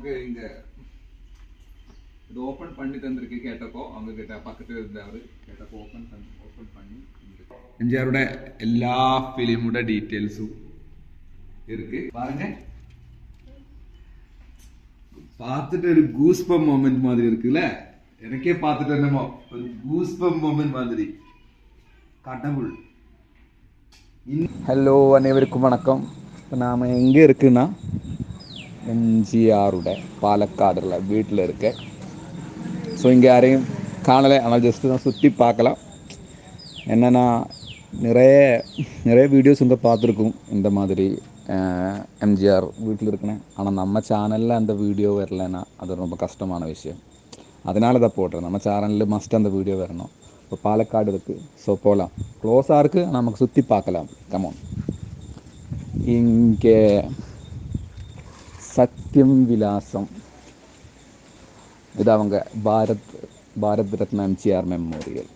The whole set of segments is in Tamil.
நமக்கு இங்க இது ஓபன் பண்ணி தந்திருக்கு கேட்டப்போ அவங்க கிட்ட பக்கத்துல இருந்தாரு கேட்டப்போ ஓபன் ஓபன் பண்ணி எம்ஜிஆரோட எல்லா ஃபிலிமோட டீட்டெயில்ஸும் இருக்கு. பாருங்க. பார்த்துட்டு ஒரு கூஸ்பம் மொமெண்ட் மாதிரி இருக்குல்ல? எனக்கே பார்த்துட்டு என்னமோ ஒரு கூஸ்பம் மொமெண்ட் மாதிரி. கடவுள். ஹலோ அனைவருக்கும் வணக்கம். இப்போ நாம் எங்கே இருக்குன்னா எம்ஜிஆரோட பாலக்காடுல வீட்டில் இருக்க. ஸோ இங்கே யாரையும் காணலை. ஆனால் ஜஸ்ட்டு தான் சுற்றி பார்க்கலாம். என்னென்னா நிறைய நிறைய வீடியோஸ் வந்து பார்த்துருக்கோம். இந்த மாதிரி எம்ஜிஆர் வீட்டில் இருக்கணும் ஆனால் நம்ம சேனலில் அந்த வீடியோ வரலன்னா அது ரொம்ப கஷ்டமான விஷயம். அதனால தான் போடுறேன். நம்ம சேனலில் மஸ்ட் அந்த வீடியோ வரணும். இப்போ பாலக்காடு இருக்குது ஸோ போகலாம் க்ளோஸாக இருக்குது நமக்கு சுற்றி பார்க்கலாம். கமோன் இங்கே சத்யம் விலாசம் இது அவங்க பாரத் பாரத் ரத்னா எம்ஜிஆர் மெமோரியல்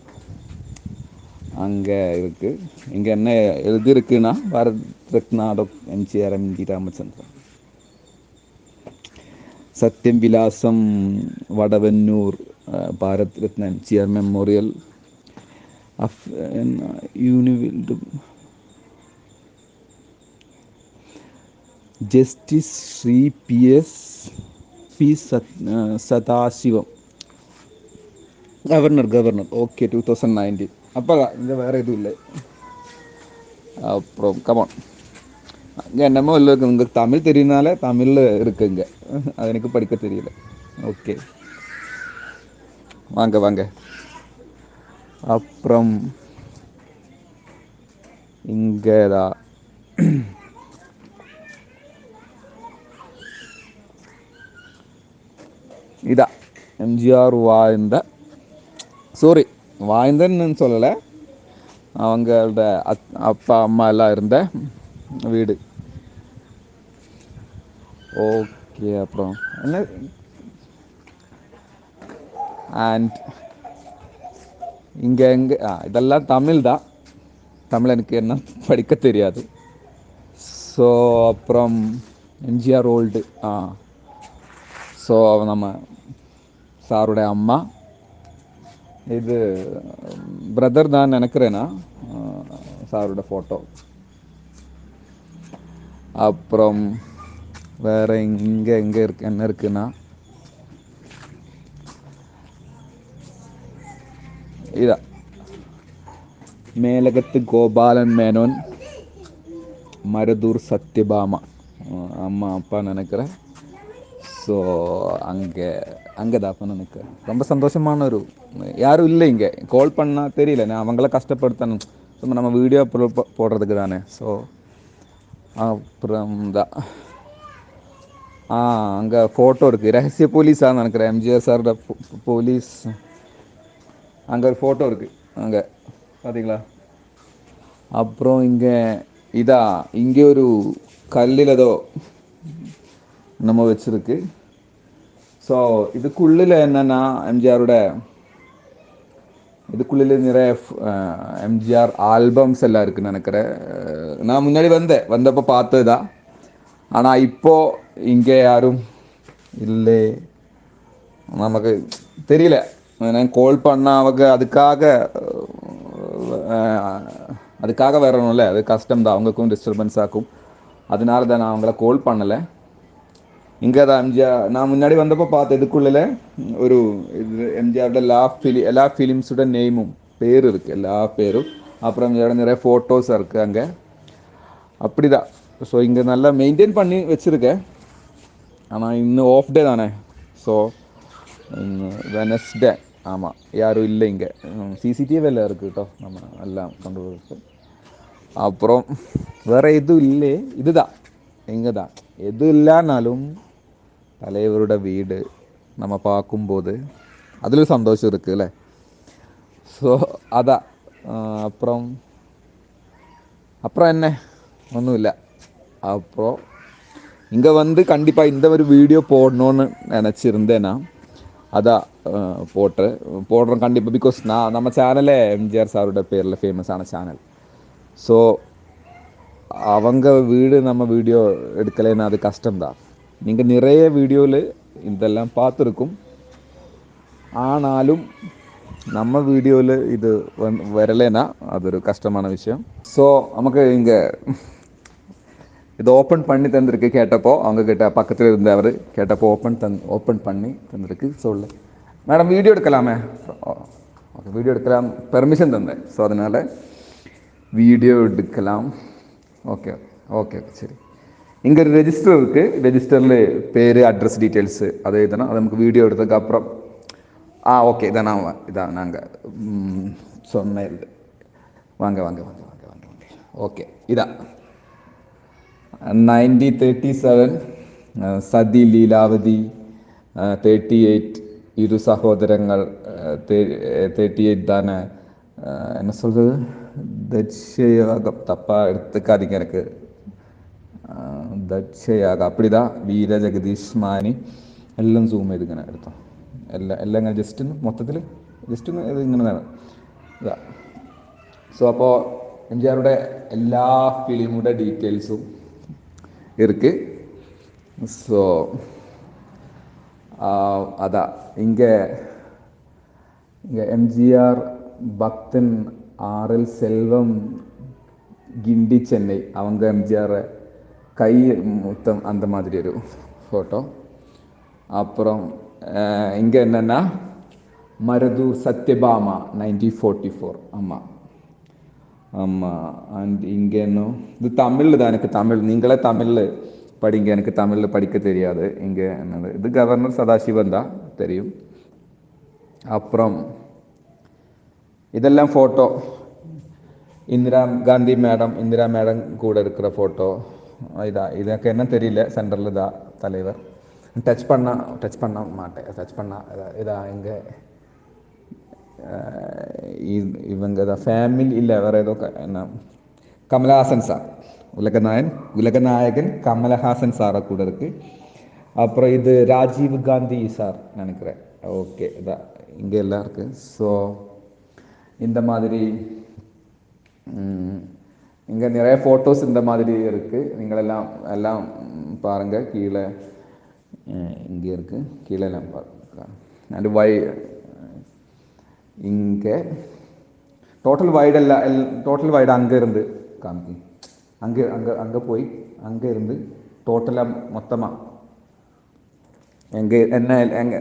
அங்கே இருக்குது இங்கே என்ன எழுதி இருக்குன்னா Bharat Ratna doctor MGR MG Ramachandran സത്യം വിലാസം വടവന്നൂർ ആ, Bharat Ratna M G R memorial അഫ് യൂണിവിൽഡ് justice Shri PS P சத் Sathasivam. Governor governor. Okay two thousand nineteen அப்போ இந்த வேறு எதுவும் இல்லை. அப்புறம் கமான் அங்கே என்னமோ இல்லை உங்களுக்கு தமிழ் தெரியுனால தமிழில் இருக்குங்க அது எனக்கு படிக்க தெரியல. ஓகே வாங்க வாங்க. அப்புறம் இங்கேதான். இங்கே தான் இதா எம்ஜிஆர் வாழ்ந்த சாரி வாழ்ந்தன்னு சொல்லலை. அவங்களோட அத் அப்பா அம்மா எல்லாம் இருந்த வீடு. ஓகே அப்புறம் என்ன? அண்ட் இங்கே எங்கே இதெல்லாம் தமிழ் தான். தமிழ் எனக்கு என்ன படிக்க தெரியாது. ஸோ அப்புறம் எம்ஜிஆர் ஓல்டு ஆ. ஸோ நம்ம சாருடைய அம்மா. இது பிரதர் தான் நினைக்கிறேன்னா சாரோட ஃபோட்டோ அப்புறம் வேற இங்கே எங்கே இருக்கு என்ன இருக்குன்னா? இதா. மேலகத்து கோபாலன் மேனோன் மருதூர் சத்யபாமா. அம்மா அப்பா நினைக்கிறேன். ஸோ அங்கே அங்கே தான் எனக்கு ரொம்ப சந்தோஷமான ஒரு யாரும் இல்லை இங்கே. கால் பண்ணால் தெரியல. நான் அவங்கள கஷ்டப்படுத்தணும். சும்மா நம்ம வீடியோ போடுறதுக்கு தானே. ஸோ அப்புறம் தான். ஆ அங்கே ஃபோட்டோ இருக்குது ரகசிய போலீஸாக நினைக்கிறேன். எம்ஜிஆர் சாரோட போலீஸ். அங்கே ஒரு ஃபோட்டோ இருக்குது அங்கே. பார்த்தீங்களா அப்புறம் இங்கே இதா. இங்கே ஒரு கல்லில் ஏதோ நம்ம வச்சுருக்கு. ஸோ இதுக்குள்ளில் என்னென்னா எம்ஜிஆரோட இதுக்குள்ளில் நிறைய எம்ஜிஆர் ஆல்பம்ஸ் எல்லாம் இருக்குன்னு நினைக்கிறேன். நான் முன்னாடி வந்தேன். வந்தப்போ பார்த்தது தான் ஆனால் இப்போ இங்கே யாரும் இல்லை. நமக்கு தெரியல. நான் கால் பண்ணால் அவங்க அதுக்காக அதுக்காக வரணும்ல. அது கஷ்டம் தான் அவங்களுக்கும் டிஸ்டர்பன்ஸ் ஆகும் அதனால தான் நான் அவங்கள கால் பண்ணலை. இங்கே தான் எம்ஜிஆர் நான் முன்னாடி வந்தப்போ பார்த்த இதுக்குள்ள ஒரு இது எம்ஜிஆரோட எல்லா ஃபிலி எல்லா ஃபிலிம்ஸோட நேமும் பேர் இருக்குது எல்லா பேரும். அப்புறம் எம்ஜிஆரோட நிறைய ஃபோட்டோஸ் இருக்குது அங்கே. அப்படிதான். ஸோ இங்கே நல்லா மெயின்டைன் பண்ணி வச்சுருக்கேன். ஆனால் இன்னும் ஆஃப் டே தானே. ஸோ வெனஸ்டே ஆமாம் யாரும் இல்லை இங்கே. சிசிடிவி எல்லாம் இருக்குது கேட்டோ நம்ம எல்லாம் கொண்டு போகிறது அப்புறம் வேறு எதுவும் இல்லை. இதுதான். எங்கே தான் எது இல்லைனாலும் தலைவரோட வீடு நம்ம பார்க்கும்போது அதில் சந்தோஷம் இருக்குல்ல ஸோ அதான் ஆஹ் அப்புறம் அப்புறம் என்ன ஒன்றும் இல்லை அப்புறம் இங்கே வந்து கண்டிப்பாக இந்த ஒரு வீடியோ போடணும்னு நினச்சிருந்தேன்னா அதான் அஹ், போட்டேன் போடுறேன் கண்டிப்பாக பிகாஸ் நான் நம்ம சேனலே எம்ஜிஆர் சாரோட பேரில் ஃபேமஸான சேனல் ஸோ அவங்க வீடு நம்ம வீடியோ எடுக்கலைன்னா அது கஷ்டம்தான் நீங்கள் நிறைய வீடியோவில் இதெல்லாம் பார்த்துருக்கும். ஆனாலும் நம்ம வீடியோவில் இது வந் அது ஒரு கஷ்டமான விஷயம். ஸோ நமக்கு இங்கே இது ஓப்பன் பண்ணி தந்திருக்கு கேட்டப்போ அவங்கக்கிட்ட பக்கத்தில் இருந்தவர் கேட்டப்போ ஓப்பன் தந் ஓப்பன் பண்ணி தந்திருக்கு. சொல்ல மேடம் வீடியோ எடுக்கலாமே? ஓகே வீடியோ எடுக்கலாம். பெர்மிஷன் தந்தேன். ஸோ அதனால் வீடியோ எடுக்கலாம். ஓகே ஓகே சரி. இங்கே ரெஜிஸ்டர் இருக்குது ரெஜிஸ்டரில் பேர் அட்ரஸ் டீட்டெயில்ஸு அது இதுனா அது நமக்கு வீடியோ எடுத்ததுக்கு அப்புறம். ஆ ஓகே இதான் நான் இதான் நாங்கள் சொன்ன இது. வாங்க வாங்க வாங்க வாங்க வாங்க வாங்க. ஓகே இதான். Ninety thirty seven Sathi Leelavathi thirty eight ഇരു സഹോദരങ്ങൾ തേർട്ടി എയ്റ്റ് താന് എന്നെ சொல்றது? தட்சயகம் தப்பாக எடுத்துக்காதீங்க எனக்கு. அஹ், தட்சயாகம் அப்படிதான் വീര ജഗദീഷ് മാനി എല്ലാം സൂം ചെയ്ത് ഇങ്ങനെ എടുത്തോ എല്ലാം എല്ലാം ഇങ്ങനെ ജസ്റ്റ് മൊത്തത്തിൽ ജസ്റ്റ് ഇത് ഇങ്ങനെ വേണം. ഇതാ ஸோ அப்போது எம்ஜிஆரோட எல்லா ஃபிலிமோட டீட்டெயில்ஸும் இருக்குது ஸோ அதான் இங்கே இங்கே எம்ஜிஆர் பக்தன் ஆர்எல் செல்வம் கிண்டி சென்னை அவங்க எம்ஜிஆர் கை முத்தம் அந்த மாதிரி ஒரு ஃபோட்டோ அப்புறம் இங்கே என்னென்னா Maruthur Sathyabama nineteen forty four ஆமாம் ஆமாம் அண்ட் இங்கே இன்னும் இது தமிழில் தான் எனக்கு தமிழ். நீங்களே தமிழில் படிங்க எனக்கு தமிழில் படிக்க தெரியாது. இங்கே என்னது? இது கவர்னர் சதாசிவன் தான் தெரியும். அப்புறம் இதெல்லாம் photo Indira Gandhi madam Indira madam கூட இருக்கிற ஃபோட்டோ இதா இதுக்கு என்ன தெரியல சென்டரில் இதா தலைவர். டச் பண்ண டச் பண்ண மாட்டேன். டச் பண்ண இதா- இங்கே இவங்க தான். ஃபேமிலி இல்லை வேறு ஏதோ என்ன? கமலஹாசன் சார் உலகநாயன் உலகநாயகன் கமலஹாசன் சாரை கூட இருக்கு. அப்புறம் இது ராஜீவ் காந்தி சார் நினைக்கிறேன். ஓகே இதான். இங்கே எல்லாம் இருக்குது ஸோ இந்த மாதிரி இங்கே நிறைய ஃபோட்டோஸ் இந்த மாதிரி இருக்குது நீங்களெல்லாம் எல்லாம் எல்லாம் பாருங்க. கீழே இங்கே இருக்குது கீழே எல்லாம் பாருங்க. அண்ட் வை இங்கே டோட்டல் வைடு எல்லாம் எல் டோட்டல் வைடு அங்கே இருந்து காமிக்கும் அங்கே அங்கே அங்கே போய் அங்கே இருந்து டோட்டலாக மொத்தமாக எங்கே என்ன எங்கே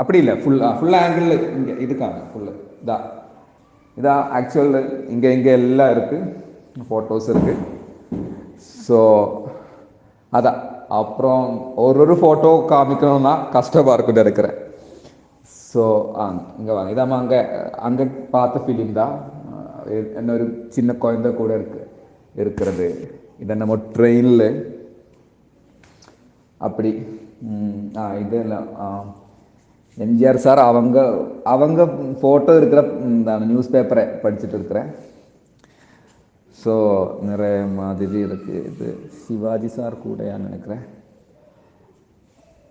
அப்படி இல்லை. ஃபுல் ஃபுல் ஆங்கிளில் இங்கே இது ஃபுல்லு இதா இதா ஆக்சுவல் இங்கே இங்கே எல்லாம் இருக்குது ஃபோட்டோஸ் இருக்குது ஸோ அதான் அப்புறம் ஒரு ஒரு ஃபோட்டோ காமிக்கணும்னா கஷ்டமாக இருக்கும்னு நினைக்கிறேன். ஸோ ஆ இங்கே வாங்க. இதாம அங்கே அங்கே பார்த்த ஃபீலிங் தான். என்ன ஒரு சின்ன குழந்தை கூட இருக்கு இருக்கிறது. இதை நம்ம ட்ரெயினில் அப்படி ஆ இது இல்லை எம்ஜிஆர் சார் அவங்க அவங்க ஃபோட்டோ இருக்கிற நியூஸ் பேப்பரை படிச்சுட்டு இருக்கிறேன். ஸோ நிறைய மாதிரி இருக்குது இது. சிவாஜி சார் கூடையான்னு நினைக்கிறேன்.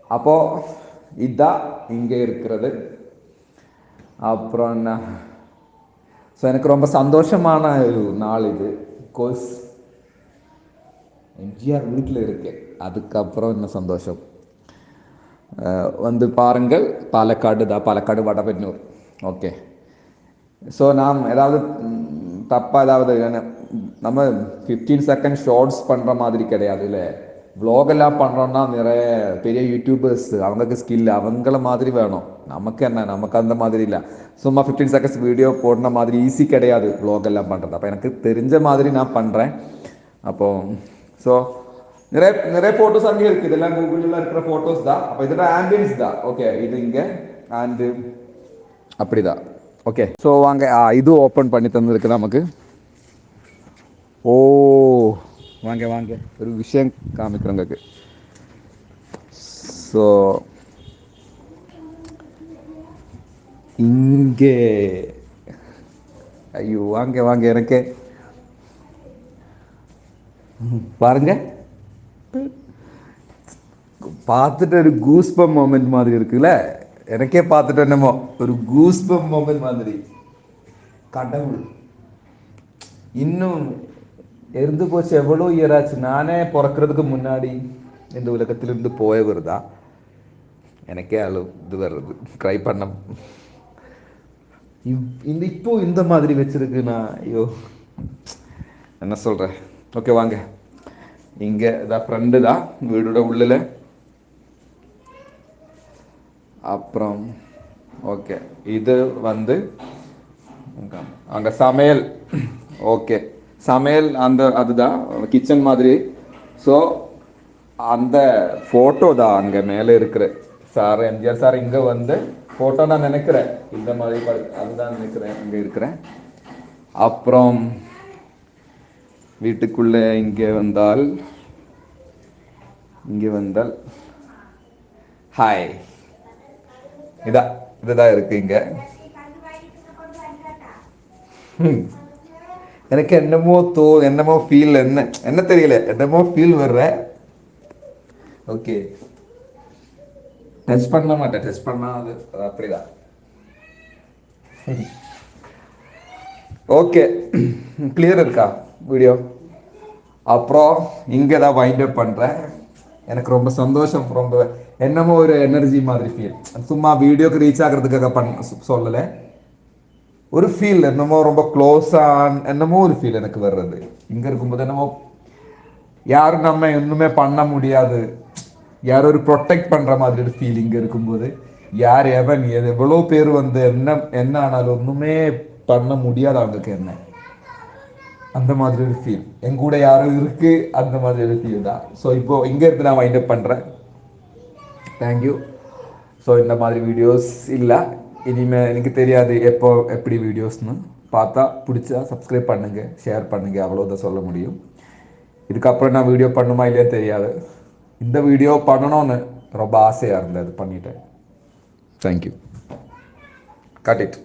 அப்போ இதுதான் இங்கே இருக்கிறது. அப்புறம் என்ன? ஸோ எனக்கு ரொம்ப சந்தோஷமான ஒரு நாள் இது. கோர்ஸ் எம்ஜிஆர் வீட்டில் இருக்கேன். அதுக்கப்புறம் இன்னும் சந்தோஷம்? வந்து பாருங்கள். பாலக்காடு தான். பாலக்காடு வடபெண்ணூர். ஓகே ஸோ நாம் ஏதாவது தப்பாக தப்பா ஏதாவது என்ன- நம்ம ஃபிஃப்டீன் செகண்ட் ஷார்ட்ஸ் பண்ணுற மாதிரி கிடையாது இல்லை. Vlog எல்லாம் பண்ணுறோம்னா நிறைய பெரிய யூடியூபர்ஸ் அவங்களுக்கு ஸ்கில் அவங்கள மாதிரி வேணும். நமக்கு என்ன? நமக்கு அந்த மாதிரி இல்லை. சும்மா ஃபிஃப்டீன் செகண்ட்ஸ் வீடியோ போடுற மாதிரி ஈஸி கிடையாது vlog பண்ணுறது அப்போ எனக்கு தெரிஞ்ச மாதிரி நான் பண்ணுறேன் அப்போ ஸோ நிறைய நிறைய ஃபோட்டோஸ் அங்கே இருக்குது இதெல்லாம் கூகுளில் இருக்கிற ஃபோட்டோஸ் தான். அப்போ இதோட ஆம்பியன்ஸ் தான். ஓகே இது இங்கே அண்டு அப்படிதான். ஓகே ஸோ வாங்க. இது ஓப்பன் பண்ணி தந்திருக்கு நமக்கு. ஓ வாங்க வாங்க. ஒரு விஷயம் காமிக்கிறேன் உங்களுக்கு. ஸோ இங்கே. ஐயோ வாங்க வாங்க எனக்கு. பாருங்க. பார்த்துட்டு ஒரு கூஸ்பம் மொமெண்ட் மாதிரி இருக்குல்ல? எனக்கே பார்த்துட்டு என்னமோ. ஒரு கூஸ்பம் மொமெண்ட் மாதிரி. கடவுள். இன்னும் இருந்து போச்சு எவ்வளோ இயராச்சு நானே பிறக்கிறதுக்கு முன்னாடி இந்த உலகத்திலிருந்து போயவர் தான் எனக்கே அளவு இது வர்றது ட்ரை பண்ண இவ்- இந்த இப்போ இந்த மாதிரி வச்சிருக்குண்ணா ஐயோ என்ன சொல்கிறேன் ஓகே வாங்க இங்கே இதான் ஃப்ரெண்டு தான் வீடோட உள்ளில் அப்புறம் ஓகே இது வந்து அங்கே சமையல் ஓகே சமையல் அந்த அதுதான் கிச்சன் மாதிரி. ஸோ அந்த ஃபோட்டோ தான் அங்கே மேலே இருக்கிற. சார் எம்ஜிஆர் சார் இங்கே வந்து ஃபோட்டோ நான் நினைக்கிறேன். இந்த மாதிரி அதுதான் நினைக்கிறேன். இங்கே இருக்கிறேன். அப்புறம் வீட்டுக்குள்ளே இங்கே வந்தால் இங்கே வந்தால் ஹாய் இதா இதுதான் இருக்கு இங்க. எனக்கு என்னமோ தோ என்னமோ ஃபீல் என்ன என்ன தெரியல. என்னமோ ஃபீல் வர்ற. ஓகே டச் பண்ண மாட்டேன். டச் பண்ணா அது அப்படிதான். ஓகே கிளியர் இருக்கா? வீடியோ அப்புறம் இங்கே தான் வைண்ட் அப் பண்ணுறேன் எனக்கு ரொம்ப சந்தோஷம் ரொம்ப என்னமோ ஒரு எனர்ஜி மாதிரி ஃபீல் சும்மா வீடியோக்கு ரீச் ஆகிறதுக்காக பண்ண சொல்லலை. ஒரு ஃபீல் என்னமோ ரொம்ப க்ளோஸாக என்னமோ ஒரு ஃபீல் எனக்கு வர்றது. இங்கே இருக்கும்போது என்னமோ யாரும் நம்ம ஒன்றுமே பண்ண முடியாது. யாரும் ஒரு ப்ரொடெக்ட் பண்ணுற மாதிரி ஒரு ஃபீல் இங்கே இருக்கும்போது யார் எவன் எது எவ்வளோ பேர் வந்து என்ன என்ன ஆனாலும் ஒன்றுமே பண்ண முடியாது அவங்களுக்கு என்ன. அந்த மாதிரி ஒரு ஃபீல் என் கூட யாரும் இருக்கு அந்த மாதிரி ஒரு ஃபீல் தான். ஸோ இப்போ இங்க இருந்து நான் வைண்ட் அப் பண்றேன். தேங்க்யூ ஸோ இந்த மாதிரி வீடியோஸ் இல்லை. இனிமே எனக்கு தெரியாது எப்போ எப்படி வீடியோஸ்னு பார்த்தா பிடிச்சா சப்ஸ்கிரைப் பண்ணுங்க ஷேர் பண்ணுங்க அவ்வளோதான் சொல்ல முடியும். இதுக்கப்புறம் நான் வீடியோ பண்ணுமா இல்லையா தெரியாது. இந்த வீடியோ பண்ணணும்னு ரொம்ப ஆசையாக இருந்தது பண்ணிட்டேன். Thank you cut it